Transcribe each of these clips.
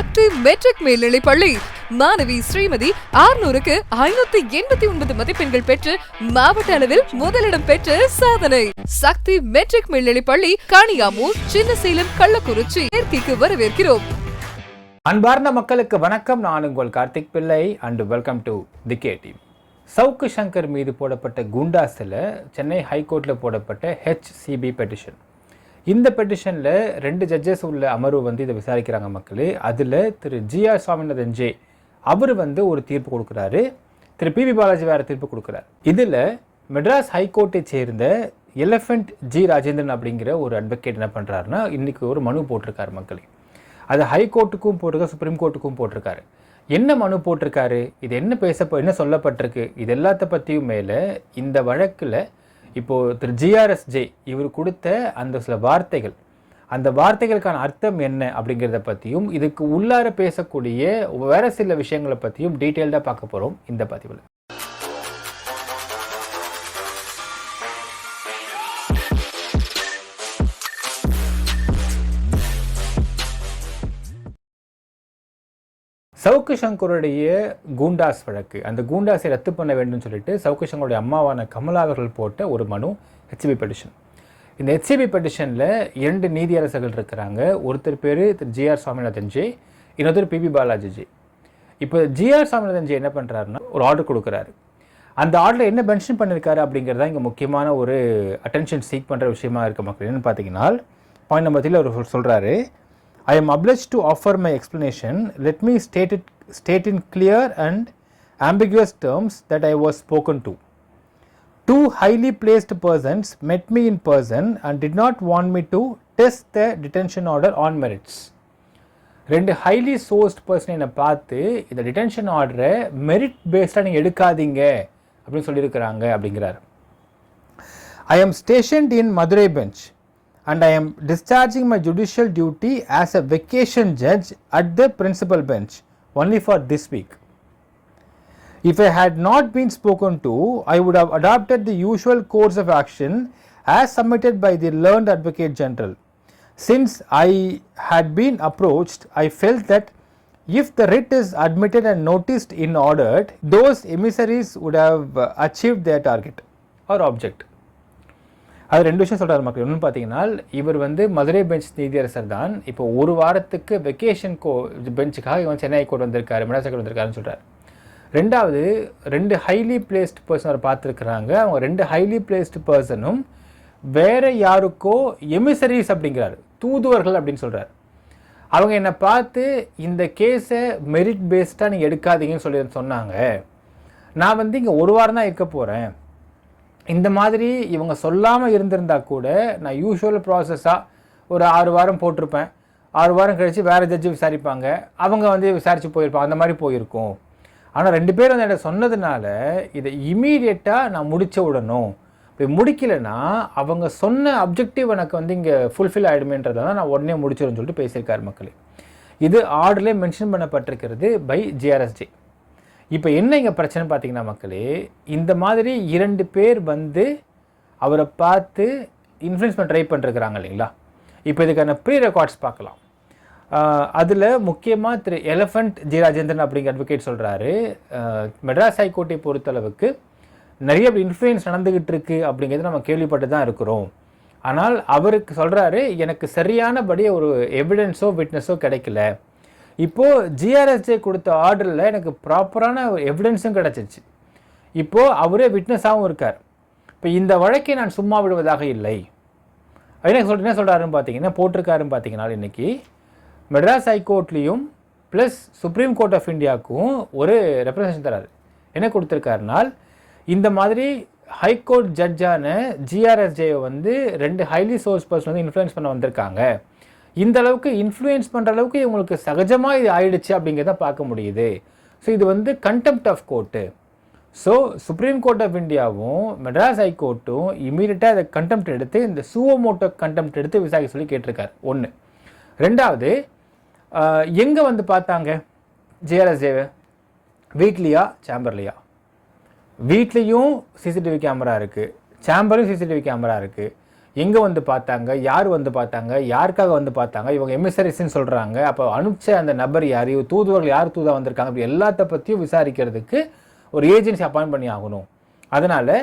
Active matric மேல்நிலை பள்ளி. மாணவி ஸ்ரீமதி ஆறுநூறுக்கு ஐநூத்தி எண்பத்தி ஒன்பது மதிப்பெண்கள் பெற்று மாவட்ட அளவில் முதலிடம் பெற்று சாதனை. சக்தி மெட்ரிக் மேல்நிலை பள்ளி காணியாமூர் சின்னசேலம் கள்ளக்குறிச்சி. சேர்க்கைக்கு வரவேற்கிறோம். அன்பார்ந்த மக்களுக்கு வணக்கம். நான் உங்கள் Karthik Pillai. And welcome to the K team Savukku Shankar மீது போடப்பட்ட குண்டாஸில் சென்னை ஹைகோர்ட்டில் போடப்பட்ட ஹெச்சிபி பெட்டிஷன் இந்த பெட்டிஷனில் ரெண்டு ஜட்ஜஸ் உள்ள அமர்வு வந்து இதை விசாரிக்கிறாங்க மக்களே. அதில் திரு ஜிஆர் சுவாமிநாதன் ஜே அவர் வந்து ஒரு தீர்ப்பு கொடுக்குறாரு. திரு பிவி பாலாஜி வேறு தீர்ப்பு கொடுக்குறாரு. இதில் மெட்ராஸ் ஹைகோர்ட்டை சேர்ந்த எலஃபண்ட் ஜி ராஜேந்திரன் அப்படிங்கிற ஒரு அட்வொகேட் என்ன பண்ணுறாருன்னா இன்றைக்கி ஒரு மனு போட்டிருக்காரு மக்களே. அது ஹைகோர்ட்டுக்கும் போட்டிருக்காரு சுப்ரீம் கோர்ட்டுக்கும் போட்டிருக்காரு. என்ன மனு போட்டிருக்காரு? இது என்ன பேச என்ன சொல்லப்பட்டிருக்கு? இது எல்லாத்த பற்றியும் மேலே இந்த வழக்கில் இப்போது திரு ஜிஆர்எஸ் ஜே இவர் கொடுத்த அந்த சில வார்த்தைகள் அந்த வார்த்தைகளுக்கான அர்த்தம் என்ன அப்படிங்கிறத பற்றியும் இதுக்கு உள்ளார பேசக்கூடிய வேறு சில விஷயங்களை பற்றியும் டீட்டெயில்டாக பார்க்க போகிறோம் இந்த பதிவில். சவுக்கு சங்கருடைய கூண்டாஸ் வழக்கு. அந்த கூண்டாஸை ரத்து பண்ண வேண்டும் சொல்லிட்டு சவுக்கு சங்கருடைய அம்மாவான கமலா அவர்கள் போட்ட ஒரு மனு ஹெச்பி பெட்டிஷன் இந்த ஹெச்சிபி பெட்டிஷனில் இரண்டு நீதியரசர்கள் இருக்கிறாங்க. ஒருத்தர் பேர் திரு ஜிஆர் சுவாமிநாதன் ஜே இன்னொருத்தர் பிபி பாலாஜி ஜி. இப்போ ஜிஆர் சுவாமிநாதன் ஜி என்ன பண்ணுறாருன்னா ஒரு ஆர்டர் கொடுக்குறாரு. அந்த ஆர்டரில் என்ன மென்ஷன் பண்ணியிருக்காரு அப்படிங்கிறது தான் இங்கே முக்கியமான ஒரு அட்டென்ஷன் சீக் பண்ணுற விஷயமா இருக்க மக்கள். என்னென்னு பார்த்தீங்கன்னா பாயிண்ட் நம்பர் த்ரீல அவர் சொல்கிறாரு I am obliged to offer my explanation. Let me state it state in clear and ambiguous terms that I was spoken to. Two highly placed persons met me in person and did not want me to test the detention order on merits. ரெண்டு highly sourced person என்னை பார்த்து இந்த detention ஆர்டரை merit பேஸ்டாக நீங்கள் எடுக்காதீங்க அப்படின்னு சொல்லியிருக்கிறாங்க அப்படிங்கிறார் I am stationed in Madurai bench and I am discharging my judicial duty as a vacation judge at the principal bench only for this week. If I had not been spoken to, I would have adopted the usual course of action as submitted by the learned Advocate General. Since I had been approached, I felt that if the writ is admitted and noticed in order, those emissaries would have achieved their target or object. அது ரெண்டு விஷயம் சொல்கிறார் மக்கள். ஒன்று பார்த்தீங்கன்னா இவர் வந்து Madurai bench நீதியரசர் தான். இப்போ ஒரு வாரத்துக்கு வெக்கேஷன் கோ பெஞ்சுக்காக இவன் சென்னை கோர்ட் வந்திருக்காரு மெட்ராஸ் கோர்ட் வந்திருக்காருன்னு சொல்கிறார் ரெண்டாவது ரெண்டு ஹைலி பிளேஸ்டு பர்சன் அவர் பார்த்துருக்குறாங்க. அவங்க ரெண்டு ஹைலி பிளேஸ்டு பர்சனும் வேற யாருக்கோ எமிசரிஸ் அப்படிங்கிறாரு. தூதுவர்கள் அப்படின்னு சொல்கிறார் அவங்க என்னை பார்த்து இந்த கேஸை மெரிட் பேஸ்டாக நீங்கள் எடுக்காதீங்கன்னு சொல்லி சொன்னாங்க. நான் வந்து இங்கே ஒரு வாரம் தான் இருக்க போகிறேன் இந்த மாதிரி இவங்க சொல்லாமல் இருந்திருந்தா கூட நான் யூஷுவல் ப்ராசஸாக ஒரு ஆறு வாரம் போட்டிருப்பேன். ஆறு வாரம் கழித்து வேறு ஜட்ஜி விசாரிப்பாங்க. அவங்க வந்து விசாரித்து போயிருப்பாங்க அந்த மாதிரி போயிருக்கும். ஆனால் ரெண்டு பேரும் வந்து என்கிட்ட சொன்னதுனால இதை இமீடியட்டாக நான் முடிச்ச விடணும் இப்போ முடிக்கலைன்னா அவங்க சொன்ன அப்ஜெக்டிவ் எனக்கு வந்து இங்கே ஃபுல்ஃபில் ஆகிடுமேன்றதை தான் நான் உடனே முடிச்சிடும் சொல்லிட்டு பேசியிருக்காரு மக்களே. இது ஆர்டர்லேயே மென்ஷன் பண்ணப்பட்டிருக்கிறது பை ஜிஆர்எஸ்ஜி இப்போ என்ன இங்கே பிரச்சனை பார்த்தீங்கன்னா மக்களே இந்த மாதிரி இரண்டு பேர் வந்து அவரை பார்த்து இன்ஃப்ளூயன்ஸ் பண்ண ட்ரை பண்ணிருக்கிறாங்க இல்லைங்களா? இப்போ இதுக்கான ப்ரீ ரெக்கார்ட்ஸ் பார்க்கலாம் அதில் முக்கியமாக திரு எலஃபண்ட் ஜி ராஜேந்திரன் அப்படிங்கிற அட்வொகேட் சொல்கிறாரு மெட்ராஸ் ஹைகோர்ட்டை பொறுத்தளவுக்கு நிறைய இன்ஃப்ளூயன்ஸ் நடந்துக்கிட்டு இருக்கு அப்படிங்கிறது நம்ம கேள்விப்பட்டு தான் இருக்கிறோம். ஆனால் அவருக்கு சொல்கிறாரு எனக்கு சரியானபடி ஒரு எவிடன்ஸோ விட்னஸோ கிடைக்கல. இப்போது ஜிஆர்எஸ்ஜே கொடுத்த ஆர்டரில் எனக்கு ப்ராப்பரான எவிடன்ஸும் கிடச்சிச்சு. இப்போது அவரே விட்னஸாகவும் இருக்கார். இப்போ இந்த வழக்கை நான் சும்மா விடுவதாக இல்லை. என்ன சொல் என்ன சொல்கிறாருன்னு பார்த்தீங்கன்னா போட்டிருக்காருன்னு பார்த்தீங்கன்னா இன்றைக்கி மெட்ராஸ் ஹைகோர்ட்லேயும் ப்ளஸ் சுப்ரீம் கோர்ட் ஆஃப் இந்தியாவுக்கும் ஒரு ரெப்ரசன்டேஷன் தராரு. என்ன கொடுத்துருக்காருனால் இந்த மாதிரி ஹைகோர்ட் ஜட்ஜான ஜிஆர்எஸ்ஜேவை வந்து ரெண்டு ஹைலி சோர்ஸ் பர்சன் வந்து இன்ஃப்ளூயன்ஸ் பண்ண வந்திருக்காங்க. இந்த அளவுக்கு இன்ஃப்ளூயன்ஸ் பண்ணுற அளவுக்கு இவங்களுக்கு சகஜமாக இது ஆயிடுச்சு அப்படிங்கிறத பார்க்க முடியுது. ஸோ இது வந்து contempt of court so supreme court of இந்தியாவும் மெட்ராஸ் ஹைகோர்ட்டும் இமீடியட்டாக இதை கண்டெம்ட் எடுத்து இந்த சுவோமோட்டோ கண்டெம்ட் எடுத்து விசாரிக்க சொல்லி கேட்டிருக்காரு. ஒன்று ரெண்டாவது எங்கே வந்து பார்த்தாங்க? ஜேஆர்எஸ்ஏவை வீட்லேயா? சேம்பர்லையா வீட்லேயும் சிசிடிவி கேமரா இருக்குது சேம்பர்லையும் சிசிடிவி கேமரா இருக்குது எங்கே வந்து பார்த்தாங்க யார் வந்து பார்த்தாங்க யாருக்காக வந்து பார்த்தாங்க இவங்க எமிசரிஸ்ன்னு சொல்கிறாங்க அப்போ அனுப்பிச்ச அந்த நபர் யார் இவ தூதுவர்கள் யார் தூதாக வந்திருக்காங்க அப்படி எல்லாத்த பற்றியும் விசாரிக்கிறதுக்கு ஒரு ஏஜென்சி அப்பாயின் பண்ணி ஆகணும். அதனால்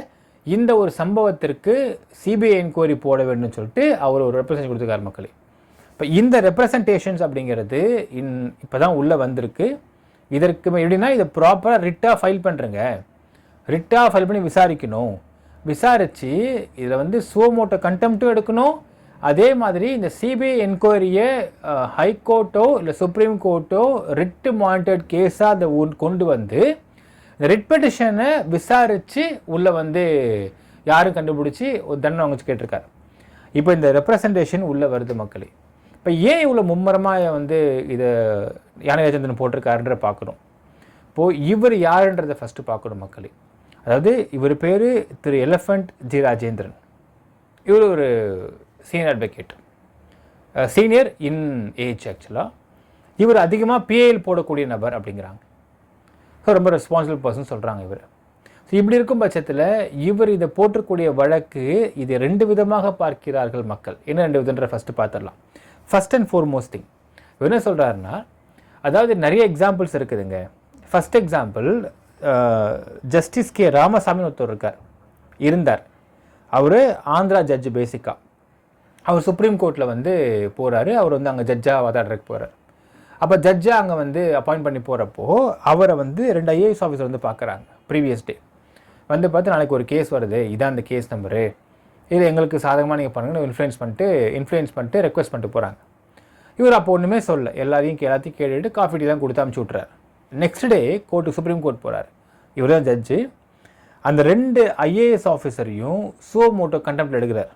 இந்த ஒரு சம்பவத்திற்கு சிபிஐ என்கொயரி போட வேண்டும் சொல்லிட்டு அவர் ஒரு ரெப்ரசன்ட் கொடுத்துருக்காரு மக்களே. இப்போ இந்த ரெப்ரசன்டேஷன்ஸ் அப்படிங்கிறது இன் இப்போ தான் உள்ளே வந்திருக்கு. இதற்கு எப்படின்னா இதை ப்ராப்பராக ரிட்டாக ஃபைல் பண்ணுறேங்க ரிட்டாக ஃபைல் பண்ணி விசாரிக்கணும். விசாரித்து இதில் வந்து சுவமோட்டோ கண்டெம்ட்டும் எடுக்கணும். அதே மாதிரி இந்த சிபிஐ என்கொயரியை ஹைகோர்ட்டோ இல்லை சுப்ரீம் கோர்ட்டோ ரிட்டு மானிட்டர்ட் கேஸாக அதை கொண்டு வந்து இந்த ரிட் பெட்டிஷனை விசாரித்து உள்ளே வந்து யாரும் கண்டுபிடிச்சி ஒரு தண்டனை அவங்க கேட்டிருக்காரு. இப்போ இந்த ரெப்ரசன்டேஷன் உள்ளே வருது மக்களே. இப்போ ஏன் இவ்வளோ மும்முரமாக வந்து இதை யானராஜேந்திரன் போட்டிருக்காருன்ற பார்க்கணும். இப்போது இவர் யாருன்றதை ஃபஸ்ட்டு பார்க்கணும் மக்களே. அதாவது இவர் பேர் திரு எலஃபண்ட் ஜி ராஜேந்திரன். இவர் ஒரு senior advocate senior in age ஆக்சுவலாக இவர் அதிகமாக பிஏஎல் போடக்கூடிய நபர் அப்படிங்கிறாங்க. ஸோ ரொம்ப ரெஸ்பான்சிபிள் பர்சன் சொல்கிறாங்க இவர். ஸோ இப்படி இருக்கும் பட்சத்தில் இவர் இதை போற்றக்கூடிய வழக்கு இதை ரெண்டு விதமாக பார்க்கிறார்கள் மக்கள். என்ன ரெண்டு விதன்ற? ஃபஸ்ட்டு பார்த்துடலாம் ஃபஸ்ட் அண்ட் ஃபோர்மோஸ்டிங் திங் இவர் என்ன சொல்கிறாருன்னா அதாவது நிறைய எக்ஸாம்பிள்ஸ் இருக்குதுங்க. ஃபர்ஸ்ட் எக்ஸாம்பிள் ஜஸ்டிஸ் கே ராமசாமின்னு ஒருத்தர் இருக்கார். இருந்தார். அவர் ஆந்திரா ஜட்ஜ் பேசிக்காக அவர் சுப்ரீம் கோர்ட்டில் வந்து போகிறாரு அவர் வந்து அங்கே ஜட்ஜாக வாதாடுறதுக்கு போகிறார் அப்போ ஜட்ஜாக அங்கே வந்து அப்பாயிண்ட் பண்ணி போகிறப்போ அவரை வந்து ரெண்டு ஐஏஎஸ் ஆஃபீஸர் வந்து பார்க்குறாங்க ப்ரீவியஸ் டே வந்து பார்த்து நாளைக்கு ஒரு கேஸ் வருது. இதான் அந்த கேஸ் நம்பரு இது எங்களுக்கு சாதகமாக நீங்கள் பண்ணுங்கன்னு இன்ஃப்ளூயன்ஸ் பண்ணிட்டு இன்ஃப்ளூயன்ஸ் பண்ணிட்டு ரெக்வஸ்ட் பண்ணிட்டு போகிறாங்க இவர் அப்போ ஒன்றுமே சொல்ல எல்லாரையும் எல்லாத்தையும் கேட்டுட்டு காஃபி டீ தான் கொடுத்து அமுச்சு விட்றாரு next day court supreme court போகிறார் இவர் தான் ஜட்ஜு அந்த ரெண்டு ஐஏஎஸ் ஆஃபீஸரையும் சோ மோட்டோ கண்டெம்ப்ட் எடுக்கிறார்.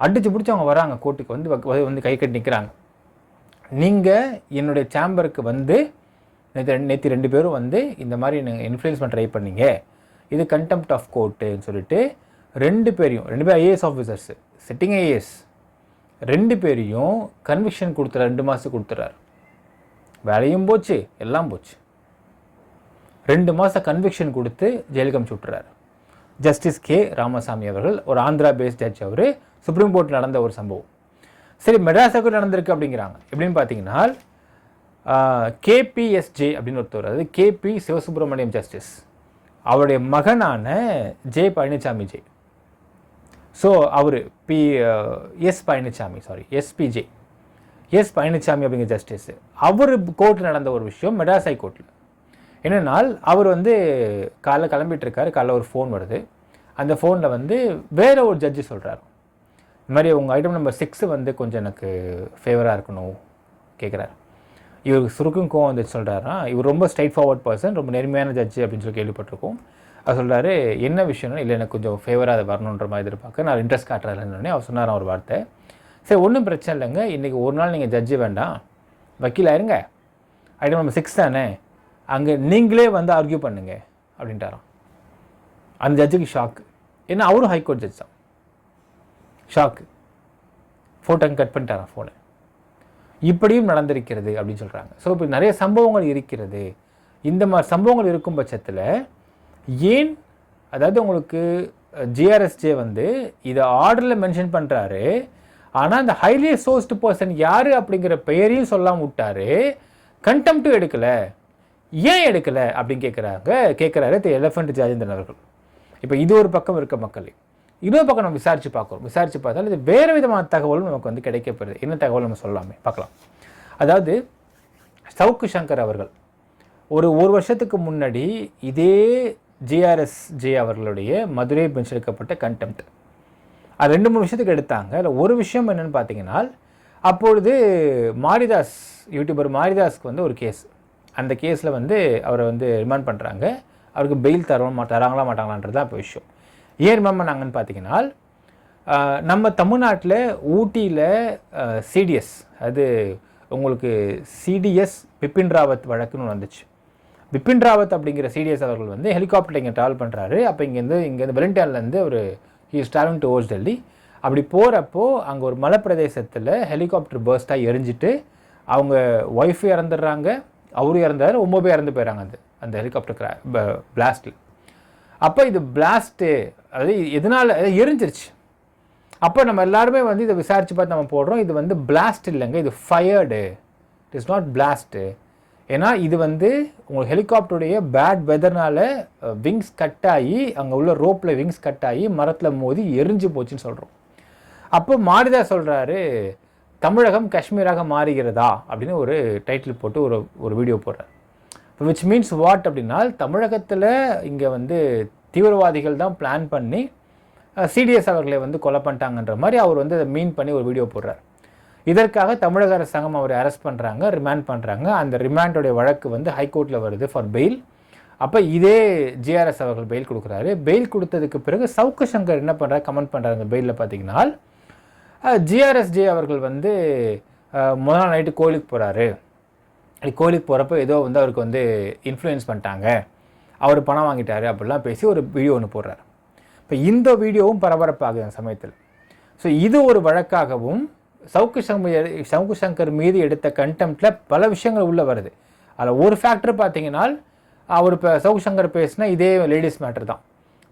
அடித்து பிடிச்சி அவங்க வராங்க கோர்ட்டுக்கு வந்து வ- வந்து கை கட்டி நிற்கிறாங்க நீங்கள் என்னுடைய சேம்பருக்கு வந்து நேற்று நேற்று ரெண்டு பேரும் வந்து இந்த மாதிரி நீங்கள் இன்ஃப்ளூயன்ஸ் பண்ண ட்ரை பண்ணீங்க. இது கண்டெம்ட் ஆஃப் கோர்ட்டுன்னு சொல்லிட்டு ரெண்டு பேரையும் ரெண்டு பேர் ஐஏஎஸ் ஆஃபீஸர்ஸ் சிட்டிங் ஐஏஎஸ் ரெண்டு பேரையும் கன்விக்ஷன் கொடுத்துறாரு ரெண்டு மாதத்துக்கு கொடுத்துறாரு. வேலையும் போச்சு எல்லாம் போச்சு. ரெண்டு மாதம் கன்விக்ஷன் கொடுத்து ஜெயிலுக்கு அமுச்சுட்றாரு ஜஸ்டிஸ் கே ராமசாமி அவர்கள் ஒரு ஆந்திரா பேஸ்ட் ஜட்ஜ் அவர் சுப்ரீம் கோர்ட் நடந்த ஒரு சம்பவம். சரி மெட்ராஸ் நடந்திருக்கு அப்படிங்கிறாங்க. எப்படின்னு பார்த்தீங்கன்னா கேபிஎஸ்ஜே அப்படின்னு ஒருத்தர் அதாவது கேபி சிவசுப்ரமணியம் ஜஸ்டிஸ் அவருடைய மகனான ஜே பழனிசாமி ஜே ஸோ அவர் P S Palanisamy sorry SPJ S Palanisamy அப்படிங்கிற ஜஸ்டிஸ் அவர் கோர்ட்டில் நடந்த ஒரு விஷயம் மெட்ராஸ் ஹைகோர்ட்டில் என்னென்னால் அவர் வந்து காலைல கிளம்பிட்டுருக்காரு காலைல ஒரு ஃபோன் வருது. அந்த ஃபோனில் வந்து வேறு ஒரு ஜட்ஜு சொல்கிறாரு இந்த மாதிரி உங்கள் ஐட்டம் நம்பர் சிக்ஸு வந்து கொஞ்சம் எனக்கு ஃபேவராக இருக்கணும் கேட்குறாரு இவருக்கு சுருக்கும் கோவம் வந்து சொல்கிறாருன்னா இவர் ரொம்ப ஸ்ட்ரைட் ஃபார்வர்ட் பர்சன் ரொம்ப நேர்மையான ஜட்ஜு அப்படின்னு சொல்லி கேள்விப்பட்டிருக்கோம். அவர் சொல்கிறாரு என்ன விஷயம்னா? இல்லை எனக்கு கொஞ்சம் ஃபேவராக அதை வரணுன்ற மாதிரி எதிர்பார்க்க. நான் இன்ட்ரெஸ்ட் காட்டுறாருன்னு அவர் சொன்னார் ஒரு வார்த்தை. சரி ஒன்றும் பிரச்சனை இல்லைங்க. இன்றைக்கி ஒரு நாள் நீங்கள் ஜட்ஜு வேண்டாம். வக்கீல் ஆயிருங்க. ஐட்டம் நம்பர் சிக்ஸ் தானே? அங்கே நீங்களே வந்து ஆர்கியூ பண்ணுங்க அப்படின்ட்டாராம். அந்த ஜட்ஜுக்கு ஷாக்கு ஏன்னா அவரும் ஹைகோர்ட் ஜட்ஜ் தான். ஷாக்கு ஃபோட்டோ கட் பண்ணிட்டாராம் ஃபோனை இப்படியும் நடந்திருக்கிறது அப்படின்னு சொல்கிறாங்க ஸோ இப்போ நிறைய சம்பவங்கள் இருக்கிறது. இந்த மாதிரி சம்பவங்கள் இருக்கும் பட்சத்தில் ஏன் அதாவது உங்களுக்கு ஜிஆர்எஸ்ஜே வந்து இதை ஆர்டரில் மென்ஷன் பண்ணுறாரு ஆனால் அந்த ஹைலி சோர்ஸ்டு பர்சன் யார் அப்படிங்கிற பெயரையும் சொல்லாமல் விட்டாரு கண்டெம்ட்டும் எடுக்கலை. ஏன் எடுக்கலை அப்படின்னு கேட்குறாங்க கேட்குறாரு திரு எலஃபண்ட் ஜாஜேந்திரன் அவர்கள். இப்போ இது ஒரு பக்கம் இருக்க மக்களே. இன்னொரு பக்கம் நம்ம விசாரித்து பார்க்குறோம். விசாரித்து பார்த்தாலும் இது வேறு விதமான தகவலும் நமக்கு வந்து கிடைக்கப்படுது. என்ன தகவல் நம்ம சொல்லலாமே? பார்க்கலாம். அதாவது சவுக்கு சங்கர் அவர்கள். ஒரு ஒரு வருஷத்துக்கு முன்னாடி இதே ஜிஆர்எஸ் ஜே அவர்களுடைய மதுரை பெஞ்ச் எடுக்கப்பட்ட கண்டெம்ட் அது ரெண்டு மூணு விஷயத்துக்கு எடுத்தாங்க. இல்லை ஒரு விஷயம் என்னென்னு பார்த்தீங்கன்னா அப்பொழுது மாரிதாஸ் யூடியூபர் மாரிதாஸ்க்கு வந்து ஒரு கேஸ் அந்த கேஸில் வந்து அவரை வந்து ரிமாண்ட் பண்ணுறாங்க அவருக்கு பெயில் தரோம் மா தராங்களா மாட்டாங்களான்றது தான் இப்போ விஷயம். ஏன் ரிமாண்ட் பண்ணாங்கன்னு பார்த்தீங்கன்னா நம்ம தமிழ்நாட்டில் ஊட்டியில் சிடிஎஸ் அது உங்களுக்கு சிடிஎஸ் பிபின் ராவத் வழக்குன்னு வந்துச்சு. பிபின் ராவத் அப்படிங்கிற சிடிஎஸ் அவர்கள் வந்து ஹெலிகாப்டர் இங்கே ட்ராவல் பண்ணுறாரு அப்போ இங்கேருந்து இங்கேருந்து வெலிங்டன்லேருந்து ஒரு இஸ் ட்ராவலிங் டுவோர்ஸ் டெல்லி அப்படி போகிறப்போ அங்கே ஒரு மலைப்பிரதேசத்தில் ஹெலிகாப்டர் பர்ஸ்ட்டாக எரிஞ்சிட்டு அவங்க ஒய்ஃபு இறந்துடுறாங்க. அவரும் இறந்தாரு. ஒம்பது பேர் இறந்து போயிடறாங்க அது அந்த ஹெலிகாப்டர் கிரா பிளாஸ்ட்டில் அப்போ இது பிளாஸ்ட்டு அதாவது எதனால் எரிஞ்சிருச்சு. அப்போ நம்ம எல்லாருமே வந்து இதை விசாரித்து பார்த்து நம்ம போடுறோம். இது வந்து பிளாஸ்ட் இல்லைங்க. இது fired it is not blast ஏன்னா இது வந்து உங்கள் ஹெலிகாப்டருடைய பேட் வெதர்னால விங்ஸ் கட் ஆகி அங்கே உள்ள ரோப்பில் விங்ஸ் கட் ஆகி மரத்தில் மோதி எரிஞ்சு போச்சுன்னு சொல்கிறோம் அப்போ மாரிதா சொல்கிறாரு தமிழகம் காஷ்மீராக மாறுகிறதா? அப்படின்னு ஒரு டைட்டில் போட்டு ஒரு ஒரு வீடியோ போடுறார். விச் மீன்ஸ் வாட் அப்படின்னா தமிழகத்தில் இங்கே வந்து தீவிரவாதிகள் தான் பிளான் பண்ணி சிடிஎஸ் அவர்களை வந்து கொலை பண்ணிட்டாங்கன்ற மாதிரி அவர் வந்து அதை மீன் பண்ணி ஒரு வீடியோ போடுறார். இதற்காக தமிழக அரசாங்கம் அவரை அரெஸ்ட் பண்ணுறாங்க ரிமாண்ட் பண்ணுறாங்க அந்த ரிமாண்டோடைய வழக்கு வந்து ஹைகோர்ட்டில் வருது ஃபார் பெயில் அப்போ இதே ஜிஆர்எஸ் அவர்கள் பெயில் கொடுக்குறாரு. பெயில் கொடுத்ததுக்கு பிறகு சவுக்கு சங்கர் என்ன பண்ணுறாரு கமெண்ட் பண்ணுறாரு அந்த பெயிலில் பார்த்தீங்கன்னா ஜிஆர்எஸ்ஜே அவர்கள் வந்து முதல் நாள் நைட்டு கோயிலுக்கு போகிறாரு கோயிலுக்கு போகிறப்ப ஏதோ வந்து அவருக்கு வந்து இன்ஃப்ளூயன்ஸ் பண்ணிட்டாங்க. அவர் பணம் வாங்கிட்டாரு அப்படிலாம் பேசி ஒரு வீடியோ ஒன்று போடுறாரு. இப்போ இந்த வீடியோவும் பரபரப்பாகுது அந்த சமயத்தில். ஸோ இது ஒரு வழக்காகவும் சவுக்கு சங்கர் சவுக்கு சங்கர் மீது எடுத்த கண்டெம்ட்டில் பல விஷயங்கள் உள்ளே வருது. அதில் ஒரு ஃபேக்டர் பார்த்தீங்கன்னா அவர் இப்போ சவுக்கு சங்கர் பேசினா இதே லேடிஸ் மேட்டர் தான்.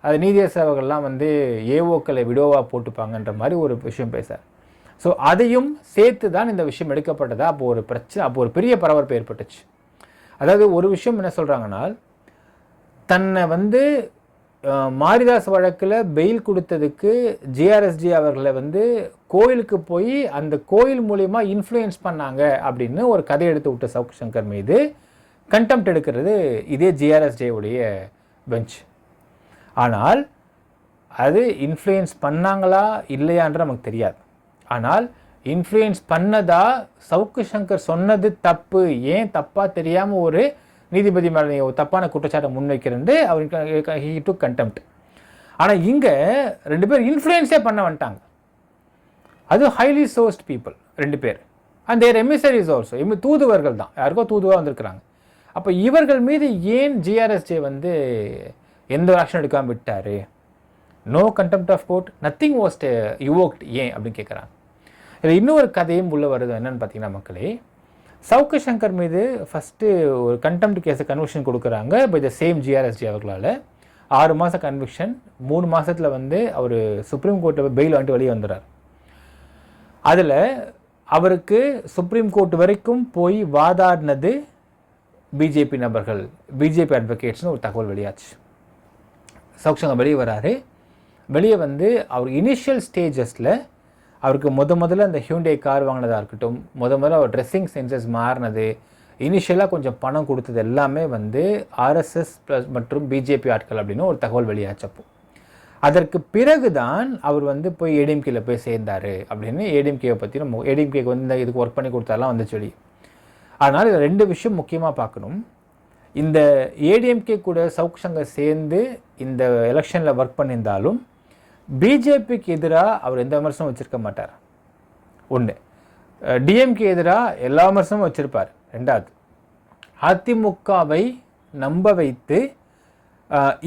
அது நீதிய சேவகர்லாம் வந்து ஏஓக்களை விடோவாக போட்டுப்பாங்கன்ற மாதிரி ஒரு விஷயம் பேசார் ஸோ அதையும் சேர்த்து தான் இந்த விஷயம் எடுக்கப்பட்டதா? அப்போ ஒரு பிரச்சனை அப்போ ஒரு பெரிய பரபரப்பு ஏற்பட்டுச்சு. அதாவது ஒரு விஷயம் என்ன சொல்கிறாங்கன்னா தன்னை வந்து மாரிதாஸ் வழக்கில் பெயில் கொடுத்ததுக்கு ஜிஆர்எஸ்ஜி அவர்களை வந்து கோயிலுக்கு போய் அந்த கோயில் மூலிமா இன்ஃப்ளூயன்ஸ் பண்ணாங்க அப்படின்னு ஒரு கதை எடுத்து விட்ட சவுக் சங்கர் மீது கண்டெம்ட் எடுக்கிறது இதே ஜிஆர்எஸ் உடைய பெஞ்ச் ஆனால் அது இன்ஃப்ளூயன்ஸ் பண்ணாங்களா இல்லையான்ற நமக்கு தெரியாது. ஆனால் இன்ஃப்ளூயன்ஸ் பண்ணதா சவுக்கு சங்கர் சொன்னது தப்பு ஏன் தப்பாக தெரியாமல் ஒரு நீதிபதி மேலே நீ ஒரு தப்பான குற்றச்சாட்டை முன்வைக்கிறேன்னு அவர் ஹீ டு கண்டெம்ட் ஆனால் இங்கே ரெண்டு பேர் இன்ஃப்ளூயன்ஸே பண்ண வந்துட்டாங்க. அது ஹைலி சோர்ஸ்ட் பீப்புள் ரெண்டு பேர். அண்ட் தேர் எமிசரிஸ் ஆல்சோ எமி தூதுவர்கள் தான். யாருக்கோ தூதுவாக வந்திருக்கிறாங்க. அப்போ இவர்கள் மீது ஏன் ஜிஆர்எஸ்ஜே வந்து எந்த ஒரு ஆக்ஷன் எடுக்காமல் விட்டார் no contempt of court nothing was invoked ஏன் அப்படின்னு கேட்குறாங்க இதில் இன்னொரு கதையும் உள்ள வருது. என்னென்னு பார்த்தீங்கன்னா மக்களே சவுக்கு சங்கர் மீது ஃபஸ்ட்டு ஒரு கண்டெம்ட் கேஸை கன்விக்ஷன் கொடுக்குறாங்க பை த சேம் ஜிஆர்எஸ்ஜி அவர்களால். ஆறு மாதம் கன்விக்ஷன் மூணு மாதத்தில் வந்து அவர் சுப்ரீம் கோர்ட்டில் பெயில் வந்துட்டு வெளியே வந்துடுறார். அதில் அவருக்கு சுப்ரீம் கோர்ட் வரைக்கும் போய் வாதாடினது பிஜேபி நபர்கள். பிஜேபி அட்வொகேட்ஸ்னு ஒரு தகவல் வெளியாச்சு. சௌக்ஷங்க வெளியே வராரு. வெளியே வந்து அவர் இனிஷியல் ஸ்டேஜஸில் அவருக்கு முத முதல்ல அந்த ஹியூண்டே கார் வாங்கினதாக இருக்கட்டும் முத முதல்ல அவர் ட்ரெஸ்ஸிங் சென்சஸ் மாறினது இனிஷியலாக கொஞ்சம் பணம் கொடுத்தது எல்லாமே வந்து ஆர்எஸ்எஸ் ப்ளஸ் மற்றும் பிஜேபி ஆட்கள் அப்படின்னு ஒரு தகவல் வெளியாச்சப்போ அதற்கு பிறகுதான் அவர் வந்து போய் ஏடிஎம்கேல போய் சேர்ந்தார் அப்படின்னு ஏடிஎம்கேவை பற்றி நம்ம ஏடிஎம்கேக்கு வந்து இந்த இதுக்கு ஒர்க் பண்ணி கொடுத்தாலாம் வந்து சொல்லி. அதனால் இதில் ரெண்டு விஷயம் முக்கியமாக பார்க்கணும். இந்த ஏடிஎம்கே கூட சவுக் சங்கர் சேர்ந்து இந்த எலெக்ஷனில் ஒர்க் பண்ணியிருந்தாலும் பிஜேபிக்கு எதிராக அவர் எந்த விமர்சனமும் வச்சிருக்க மாட்டார். ஒன்று டிஎம்கே எதிராக எல்லா விமர்சனமும் வச்சுருப்பார். ரெண்டாவது அதிமுகவை நம்ப வைத்து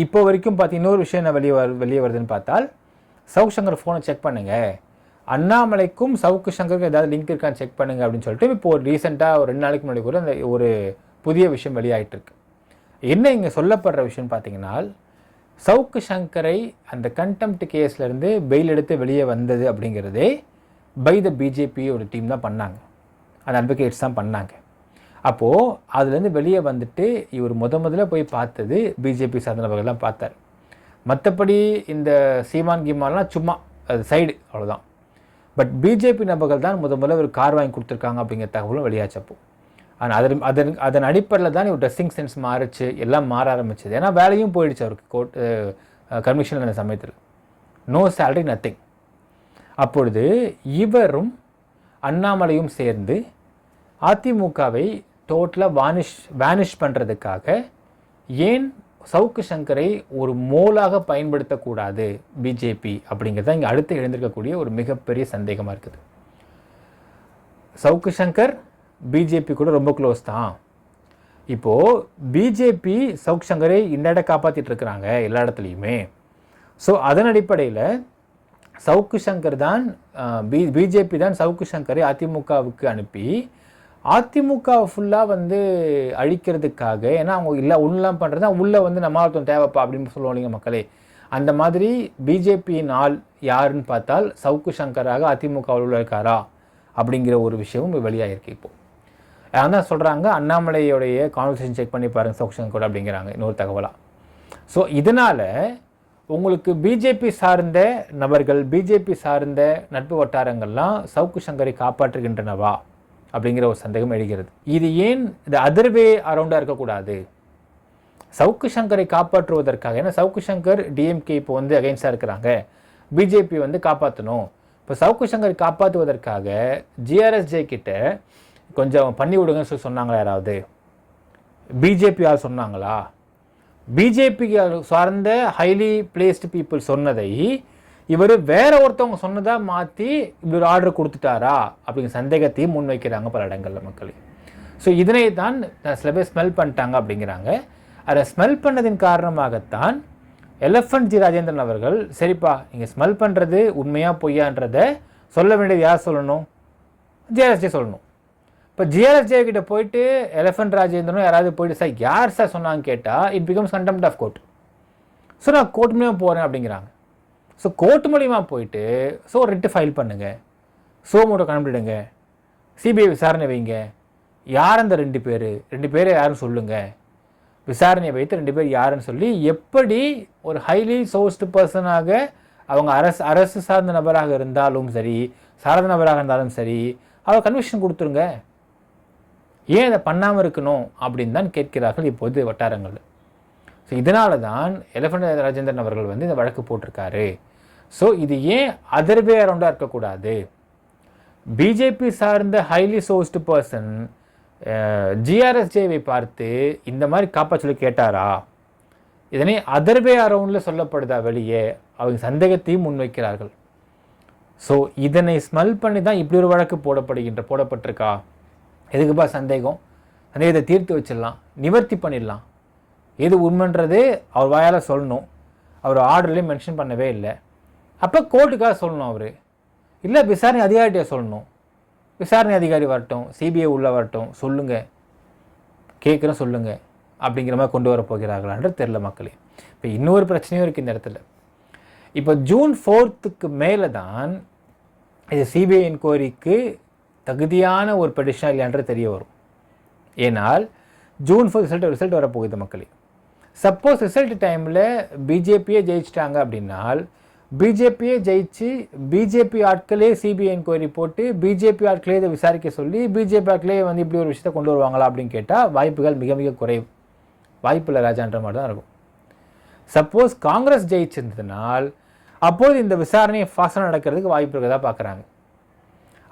இப்போ வரைக்கும் பார்த்து இன்னொரு விஷயம் என்ன வெளியே வரு வெளியே வருதுன்னு பார்த்தால் சவுக் சங்கர் ஃபோனை செக் பண்ணுங்கள் அண்ணாமலைக்கும் சவுக்கு சங்கருக்கும் ஏதாவது லிங்க் இருக்கான்னு செக் பண்ணுங்க அப்படின்னு சொல்லிட்டு இப்போ ஒரு ரீசெண்டாக ஒரு ரெண்டு நாளைக்கு முன்னாடி கூட அந்த ஒரு புதிய விஷயம் வெளியாகிட்டுருக்கு என்ன இங்கே சொல்லப்படுற விஷயம்னு பார்த்தீங்கன்னா சவுக்கு சங்கரை அந்த கண்டெம்ட் கேஸ்லேருந்து பெயில் எடுத்து வெளியே வந்தது அப்படிங்கிறதே பை த பிஜேபி ஒரு டீம் தான் பண்ணாங்க. அந்த அட்வொகேட்ஸ் தான் பண்ணாங்க. அப்போது அதுலேருந்து வெளியே வந்துட்டு இவர் முத முதல்ல போய் பார்த்தது பிஜேபி சார்ந்த நபர்கள்லாம் பார்த்தார். மற்றபடி இந்த சீமான் கீமான்லாம் சும்மா அது சைடு அவ்வளோதான் பட் பிஜேபி நபர்கள் தான் முத முதல்ல ஒரு கார் வாங்கி கொடுத்துருக்காங்க அப்படிங்கிற தகவலும் வெளியாச்சப்போ ஆனால் அதன் அதன் அதன் அடிப்படையில் தான் இவர் ட்ரெஸ்ஸிங் சென்ஸ் மாறுச்சு எல்லாம் மாற ஆரம்பிச்சது. ஏன்னா வேலையும் போயிடுச்சு அவருக்கு கோட் கமிஷனில் அந்த சமயத்தில். நோ சேலரி நத்திங் அப்பொழுது இவரும் அண்ணாமலையும் சேர்ந்து அதிமுகவை டோட்டலாக வானிஷ் வேனிஷ் பண்ணுறதுக்காக ஏன் சவுக்கு சங்கரை ஒரு மோலாக பயன்படுத்தக்கூடாது பிஜேபி அப்படிங்கிறது தான் இங்கே அடுத்து எழுந்திருக்கக்கூடிய ஒரு மிகப்பெரிய சந்தேகமாக இருக்குது. சவுக்கு சங்கர் பிஜேபி கூட ரொம்ப க்ளோஸ் தான். இப்போது பிஜேபி சவுக் சங்கரை இன்னாட காப்பாற்றிட்டு இருக்கிறாங்க எல்லா இடத்துலையுமே. ஸோ அதன் அடிப்படையில் சவுக்கு சங்கர் தான் பி பிஜேபி தான் சவுக்கு சங்கரை அதிமுகவுக்கு அனுப்பி அதிமுக ஃபுல்லாக வந்து அழிக்கிறதுக்காக ஏன்னா அவங்க இல்லை உள்ளெலாம் பண்ணுறது தான் உள்ளே வந்து நம்ம ஒருத்தன் தேவைப்பா அப்படின்னு சொல்லுவோம் இல்லைங்க மக்களே. அந்த மாதிரி பிஜேபியின் ஆள் யாருன்னு பார்த்தால் சவுக்கு சங்கராக அதிமுகவில் உள்ள இருக்காரா அப்படிங்கிற ஒரு விஷயமும் வெளியாகிருக்கு இப்போது அதான் சொல்கிறாங்க அண்ணாமலையோடைய கான்வர்சேஷன் செக் பண்ணி பாருங்கள் சவுக்கு சங்கர் அப்படிங்கிறாங்க இன்னொரு தகவலாக ஸோ இதனால் உங்களுக்கு பிஜேபி சார்ந்த நபர்கள் பிஜேபி சார்ந்த நட்பு வட்டாரங்கள்லாம் சவுக்கு சங்கரை காப்பாற்றுகின்றனவா? அப்படிங்கிற ஒரு சந்தேகம் எழுகிறது. இது ஏன் இந்த அதர்வே அரௌண்டாக இருக்கக்கூடாது? சவுக்கு சங்கரை காப்பாற்றுவதற்காக. ஏன்னா சவுக்கு சங்கர் டிஎம்கே இப்போ வந்து அகைன்ஸ்டாக இருக்கிறாங்க. பிஜேபி வந்து காப்பாற்றணும் இப்போ சவுக்கு சங்கரை காப்பாற்றுவதற்காக ஜிஆர்எஸ்ஜே கிட்ட கொஞ்சம் பண்ணி விடுங்கன்னு சொல்லி சொன்னாங்களா யாராவது? பிஜேபி சொன்னாங்களா? பிஜேபி சார்ந்த ஹைலி பிளேஸ்டு பீப்புள் சொன்னதை இவர் வேற ஒருத்தவங்க சொன்னதாக மாற்றி இப்படி ஒரு ஆர்டர் கொடுத்துட்டாரா அப்படிங்கிற சந்தேகத்தையும் முன்வைக்கிறாங்க பல இடங்களில் மக்கள். ஸோ இதனை தான் சில பேர் ஸ்மெல் பண்ணிட்டாங்க அப்படிங்கிறாங்க. அதை ஸ்மெல் பண்ணதின் காரணமாகத்தான் எலஃபண்ட் ஜி ராஜேந்திரன் அவர்கள் சரிப்பா நீங்கள் ஸ்மெல் பண்ணுறது உண்மையாக பொய்யான்றதை சொல்ல வேண்டியது யார் சொல்லணும்? ஜேஎஸ்ஜே சொல்லணும். இப்போ ஜிஆர்எஸ்ஜே கிட்ட போயிட்டு எலஃபண்ட் ராஜேந்திரனும் யாராவது போயிட்டு சார் யார் சார் சொன்னாங்க கேட்டால் it becomes contempt of court so நான் கோர்ட் மூலியமாக போகிறேன் அப்படிங்கிறாங்க. ஸோ கோர்ட் மூலிமா போயிட்டு ஸோ ரிட்டு ஃபைல் பண்ணுங்கள் ஸோ மூட்டை கண்டுபிடுங்க சிபிஐ விசாரணை வைங்க. யார் அந்த ரெண்டு பேர்? ரெண்டு பேர் யாருன்னு சொல்லுங்கள் விசாரணையை வைத்து ரெண்டு பேர் யாருன்னு சொல்லி எப்படி ஒரு ஹைலி சோர்ஸ்டு பர்சனாக அவங்க அரசு அரசு சார்ந்த நபராக இருந்தாலும் சரி சாரத நபராக இருந்தாலும் சரி அவர் கன்விஷன் கொடுத்துருங்க. ஏன் இதை பண்ணாமல் இருக்கணும் அப்படின்னு தான் கேட்கிறார்கள் இப்போது வட்டாரங்கள். ஸோ இதனால தான் எலஃபண்ட் ராஜேந்திரன் அவர்கள் வந்து இந்த வழக்கு போட்டிருக்காரு. ஸோ இது ஏன் அதர்வே அரௌண்டாக இருக்கக்கூடாது? பிஜேபி சார்ந்த ஹைலி சோர்ஸ்டு பர்சன் ஜிஆர்எஸ்ஜேவை பார்த்து இந்த மாதிரி காப்பா சொல்லி கேட்டாரா? இதனை அதர்வே அரௌண்டில் சொல்லப்படுதா வெளியே? அவங்க சந்தேகத்தையும் முன்வைக்கிறார்கள். ஸோ இதனை ஸ்மெல் பண்ணி தான் இப்படி ஒரு வழக்கு போடப்படுகின்ற போடப்பட்டிருக்கா? எதுக்குப்பா சந்தேகம்? சந்தேகத்தை தீர்த்து வச்சிடலாம் நிவர்த்தி பண்ணிடலாம். எது உண்மைன்றது அவர் வாயால் சொல்லணும். அவர் ஆர்டர்லேயும் மென்ஷன் பண்ணவே இல்லை. அப்போ கோர்ட்டுக்காக சொல்லணும் அவர். இல்லை விசாரணை அதிகாரிகிட்டே சொல்லணும். விசாரணை அதிகாரி வரட்டும் சிபிஐ உள்ளே வரட்டும் சொல்லுங்கள் கேட்குறேன் சொல்லுங்கள் அப்படிங்கிற மாதிரி கொண்டு வர போகிறார்களான்றது தெரில மக்களே. இப்போ இன்னொரு பிரச்சனையும் இருக்குது இந்த இடத்துல. இப்போ ஜூன் ஃபோர்த்துக்கு மேலே தான் இது சிபிஐ என்கொயரிக்கு தகுதியான ஒரு பெடிஷன் இல்லையான்றது தெரிய வரும். ஏனால் ஜூன் ஃபோர் ரிசல்ட் ரிசல்ட் வரப்போகுது மக்களே. சப்போஸ் ரிசல்ட் டைமில் பிஜேபியே ஜெயிச்சிட்டாங்க அப்படின்னால் பிஜேபியே ஜெயிச்சு பிஜேபி ஆட்களே சிபிஐ என்கொயரி போட்டு பிஜேபி ஆட்களே இதை விசாரிக்க சொல்லி பிஜேபி ஆட்களே வந்து இப்படி ஒரு விஷயத்த கொண்டு வருவாங்களா அப்படின்னு கேட்டால் வாய்ப்புகள் மிக மிக குறைவு. வாய்ப்பில்லை ராஜான்ற மாதிரி தான் இருக்கும். சப்போஸ் காங்கிரஸ் ஜெயிச்சிருந்ததுனால் அப்போது இந்த விசாரணையை ஃபாஸ்டாக நடக்கிறதுக்கு வாய்ப்பு இருக்கிறதா பார்க்குறாங்க.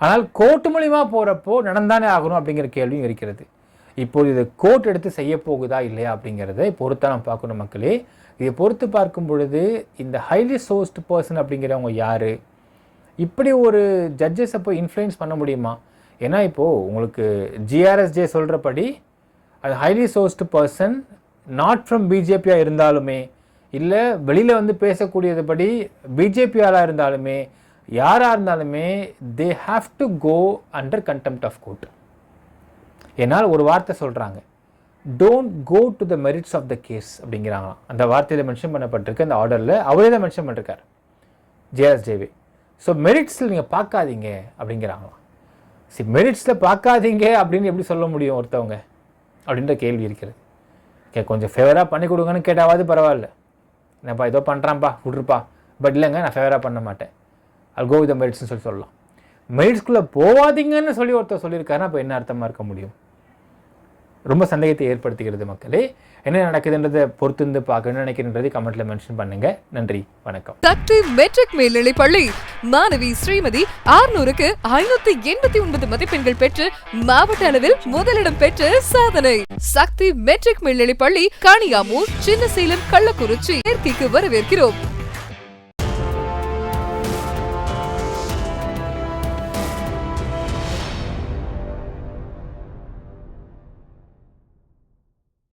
ஆனால் கோர்ட் மூலிமா போகிறப்போ நடந்தானே ஆகணும் அப்படிங்கிற கேள்வியும் இருக்கிறது. இப்போது இதை கோர்ட் எடுத்து செய்ய போகுதா இல்லையா அப்படிங்கிறத பொறுத்தான் நம்ம பார்க்கணும் மக்களே. இதை பொறுத்து பார்க்கும் பொழுது இந்த ஹைலி சோர்ஸ்டு பர்சன் அப்படிங்கிறவங்க யார்? இப்படி ஒரு ஜட்ஜஸை போய் இன்ஃப்ளூயன்ஸ் பண்ண முடியுமா? ஏன்னா இப்போது உங்களுக்கு ஜிஆர்எஸ்ஜே சொல்கிறபடி அது highly sourced person not from பிஜேபியாக இருந்தாலுமே இல்லை வெளியில் வந்து பேசக்கூடியதுபடி பிஜேபியாலாக இருந்தாலுமே யாராக இருந்தாலுமே they have to go under contempt of court என்னால் ஒரு வார்த்தை சொல்கிறாங்க don't go to the merits of the case அப்படிங்கிறாங்களாம். அந்த வார்த்தையில் மென்ஷன் பண்ணப்பட்டிருக்கு அந்த ஆர்டரில் அவரே தான் மென்ஷன் பண்ணிருக்கார். ஜேஎஸ் ஜேவி ஸோ மெரிட்ஸில் நீங்கள் பார்க்காதீங்க அப்படிங்கிறாங்களாம். சரி மெரிட்ஸில் பார்க்காதீங்க அப்படின்னு எப்படி சொல்ல முடியும் ஒருத்தவங்க? அப்படின்ற கேள்வி இருக்கிறது. ஓகே கொஞ்சம் ஃபேவராக பண்ணி கொடுங்கன்னு கேட்டாவது பரவாயில்ல. என்னப்பா ஏதோ பண்ணுறான்ப்பா விட்ருப்பா. பட் இல்லைங்க நான் ஃபேவராக பண்ண மாட்டேன். அது கோ வித் மெரிட்ஸ்னு சொல்லி சொல்லலாம். மெரிட்ஸ்குள்ளே போகாதீங்கன்னு சொல்லி ஒருத்தர் சொல்லியிருக்காருன்னா அப்போ என்ன அர்த்தமாக இருக்க முடியும்? ரொம்ப சந்தேகத்தை ஏற்படுத்துகிறது மக்களே. என்ன நடக்குதுன்றதை பொறுத்திருந்து பார்க்க என்ன நினைக்கிறன்றதை கமெண்ட்ல மென்ஷன் பண்ணுங்க. நன்றி வணக்கம். சக்தி மெட்ரிக் மேல்நிலை பள்ளி. மாணவி ஸ்ரீமதி ஆறுநூறுக்கு ஐநூத்தி எண்பத்தி ஒன்பது மதிப்பெண்கள் பெற்று மாவட்ட அளவில் முதலிடம் பெற்று சாதனை. சக்தி மெட்ரிக் மேல்நிலை பள்ளி காணியாமூர் சின்னசேலம் கள்ளக்குறிச்சி சேர்க்கைக்கு வரவேற்கிறோம்.